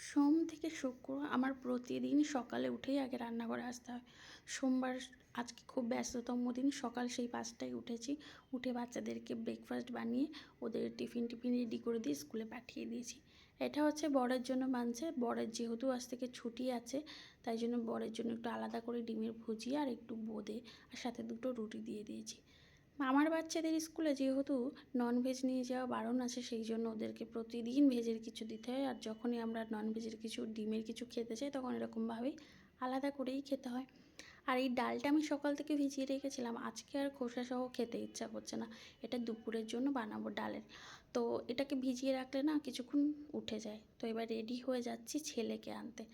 সোম থেকে শুক্র আমার প্রতিদিন সকালে উঠেই আগে রান্নাঘরে আসতে হয়। সোমবার আজকে খুব ব্যস্ততম দিন, সকাল সেই পাঁচটায় উঠেছি। উঠে বাচ্চাদেরকে ব্রেকফাস্ট বানিয়ে ওদের টিফিন টিফিন রেডি করে দিয়ে স্কুলে পাঠিয়ে দিয়েছি। এটা হচ্ছে বরের জন্য বানছে। বরের যেহেতু আজ থেকে ছুটি আছে, তাই জন্য বরের জন্য একটু আলাদা করে ডিমের ভুজি আর একটু বোঁদে আর সাথে দুটো রুটি দিয়ে দিয়েছি। আমার বাচ্চাদের স্কুলে যেহেতু ননভেজ নিয়ে যাওয়া বারণ আছে, সেই জন্য ওদেরকে প্রতিদিন ভেজের কিছু দিতে হয়। আর যখনই আমরা ননভেজের কিছু, ডিমের কিছু খেতে চাই, তখন এরকমভাবেই আলাদা করেই খেতে হয়। আর এই ডালটা আমি সকাল থেকে ভিজিয়ে রেখেছিলাম। আজকে আর খোসা সহ খেতে ইচ্ছা করছে না। এটা দুপুরের জন্য বানাবো ডালের। তো এটাকে ভিজিয়ে রাখলে না কিছুক্ষণ উঠে যায়। তো এবার রেডি হয়ে যাচ্ছি ছেলেকে আনতে।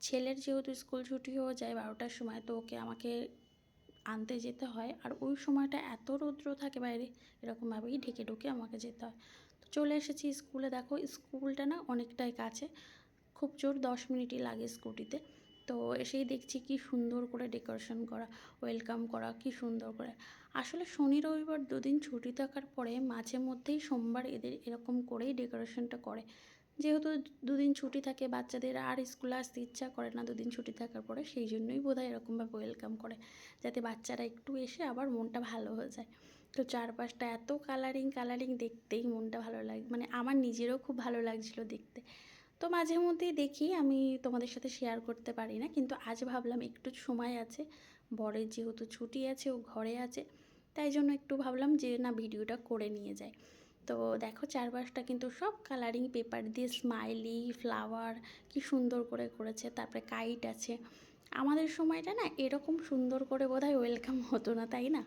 ছেলের যেহেতু স্কুল ছুটি হয়ে যায় বারোটার সময়, তো ওকে আমাকে আনতে যেতে হয়। আর ওই সময়টা এত রৌদ্র থাকে বাইরে এরকমভাবেই ঢেকে ঢুকে আমাকে যেতে হয়। তো চলে এসেছি স্কুলে। দেখো স্কুলটা না অনেকটাই কাছে, খুব জোর দশ মিনিটই লাগে স্কুটিতে। তো এসেই দেখছি কি সুন্দর করে ডেকোরেশন করা, ওয়েলকাম করা, কি সুন্দর করে। আসলে শনি, রবিবার দুদিন ছুটি থাকার পরে মাঝে মধ্যেই সোমবার এদের এরকম করেই ডেকোরেশনটা করে। যেহেতু দুদিন ছুটি থাকে, বাচ্চাদের আর স্কুলে আসতে ইচ্ছা করে না দুদিন ছুটি থাকার পরে, সেই জন্যই বোধ হয় এরকমভাবে ওয়েলকাম করে, যাতে বাচ্চারা একটু এসে আবার মনটা ভালো হয়ে যায়। তো চারপাশটা এত কালারিং কালারিং দেখতেই মনটা ভালো লাগে মানে আমার নিজেরও খুব ভালো লাগছিল দেখতে। তো মাঝে মধ্যেই দেখি, আমি তোমাদের সাথে শেয়ার করতে পারি না, কিন্তু আজ ভাবলাম একটু সময় আছে, বরের যেহেতু ছুটি আছে, ও ঘরে আছে, তাই জন্য একটু ভাবলাম যে না, ভিডিওটা করে নিয়ে যায় তো দেখো চারপাশটা কিন্তু সব কালারিং পেপার দিয়ে স্মাইলি ফ্লাওয়ার কি সুন্দর করে করেছে, তারপরে কাইট আছে। আমাদের সময়টা না এরকম সুন্দর করে বোধহয় ওয়েলকাম হতো না, তাই না?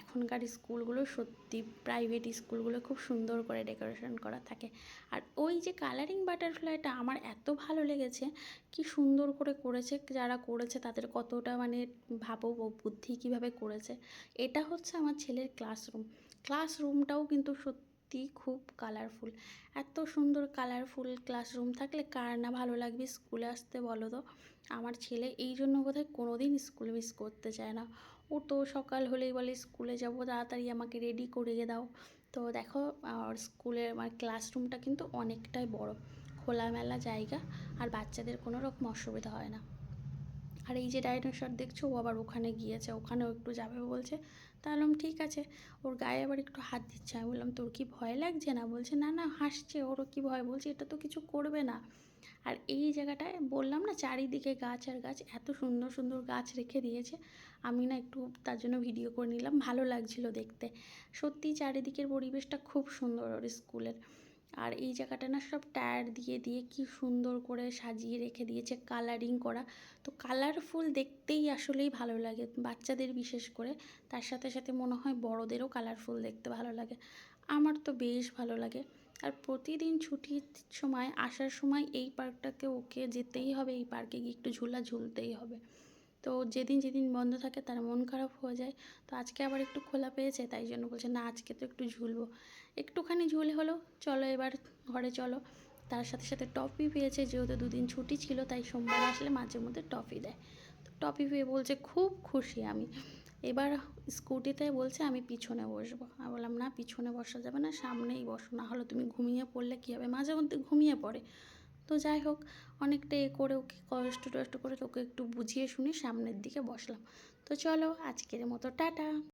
এখনকার স্কুলগুলো সত্যি প্রাইভেট স্কুলগুলো খুব সুন্দর করে ডেকোরেশন করা থাকে। আর ওই যে কালারিং বাটারফ্লাইটা আমার এত ভালো লেগেছে, কি সুন্দর করে করেছে, যারা করেছে তাদের কতটা মানে ভাবো বুদ্ধি কীভাবে করেছে। এটা হচ্ছে আমার ছেলের ক্লাসরুম ক্লাসরুমটাও কিন্তু সত্যি সত্যিই খুব কালারফুল এত সুন্দর কালারফুল ক্লাসরুম থাকলে কার না ভালো লাগবে স্কুলে আসতে বলো তো? আমার ছেলে এই জন্য বোধহয় কোনো দিন স্কুল মিস করতে চায় না। ও তো সকাল হলেই বলে স্কুলে যাব, তাড়াতাড়ি আমাকে রেডি করিয়ে দাও। তো দেখো, আর স্কুলের আমার ক্লাসরুমটা কিন্তু অনেকটাই বড়। খোলামেলা জায়গা, আর বাচ্চাদের কোনো রকম অসুবিধা হয় না। আর এই যে ডাইনোসর দেখছ, ও আবার ওখানে গিয়েছে, ওখানেও একটু যাবে বলছে। তাহলে ঠিক আছে। ওর গায়ে আবার একটু হাত দিচ্ছে। আমি বললাম, তোর কি ভয় লাগছে না? বলছে, না না, হাসছে। ওরও কি ভয়? বলছে, এটা তো কিছু করবে না। আর এই জায়গাটায় বললাম না, চারিদিকে গাছ আর গাছ, এত সুন্দর সুন্দর গাছ রেখে দিয়েছে। আমি না একটু তার জন্য ভিডিও করে নিলাম, ভালো লাগছিল দেখতে। সত্যি চারিদিকের পরিবেশটা খুব সুন্দর ওর স্কুলের। আর এই জায়গাটা না সব টায়ার দিয়ে দিয়ে কি সুন্দর করে সাজিয়ে রেখে দিয়েছে কালারিং করা। তো কালারফুল দেখতেই আসলেই ভালো লাগে, বাচ্চাদের বিশেষ করে। তার সাথে সাথে মনে হয় বড়দেরও কালারফুল দেখতে ভালো লাগে। আমার তো বেশ ভালো লাগে। আর প্রতিদিন ছুটির সময়, আসার সময় এই পার্কটাকে ওকে যেতেই হবে, এই পার্কে গিয়ে একটু ঝুলা ঝুলতেই হবে। তো যেদিন যেদিন বন্ধ থাকে তার মন খারাপ হয়ে যায়। তো আজকে আবার একটু খোলা পেয়েছে, তাই জন্য বলছে, না, আজকে তো একটু ঝুলবো। একটুখানি ঝুলে হলো, চলো এবার ঘরে চলো। তার সাথে সাথে টপি পেয়েছে, যেহেতু দুদিন ছুটি ছিল, তাই সোমবার আসলে মাঝে মধ্যে টপি দেয়। তো টপি পেয়ে বলছে, খুব খুশি আমি। এবার স্কুটিতে বলছে, আমি পিছনে বসবো। আমি বললাম, না, পিছনে বসা যাবে না, সামনেই বসো। না হলে তুমি ঘুমিয়ে পড়লে কী হবে? মাঝে মধ্যে ঘুমিয়ে পড়ে। তো যাই হোক, অনেকটা এ করে ওকে কষ্ট টষ্ট করে ওকে একটু বুঝিয়ে শুনে সামনের দিকে বসলাম। তো চলো আজকের মতো, টাটা।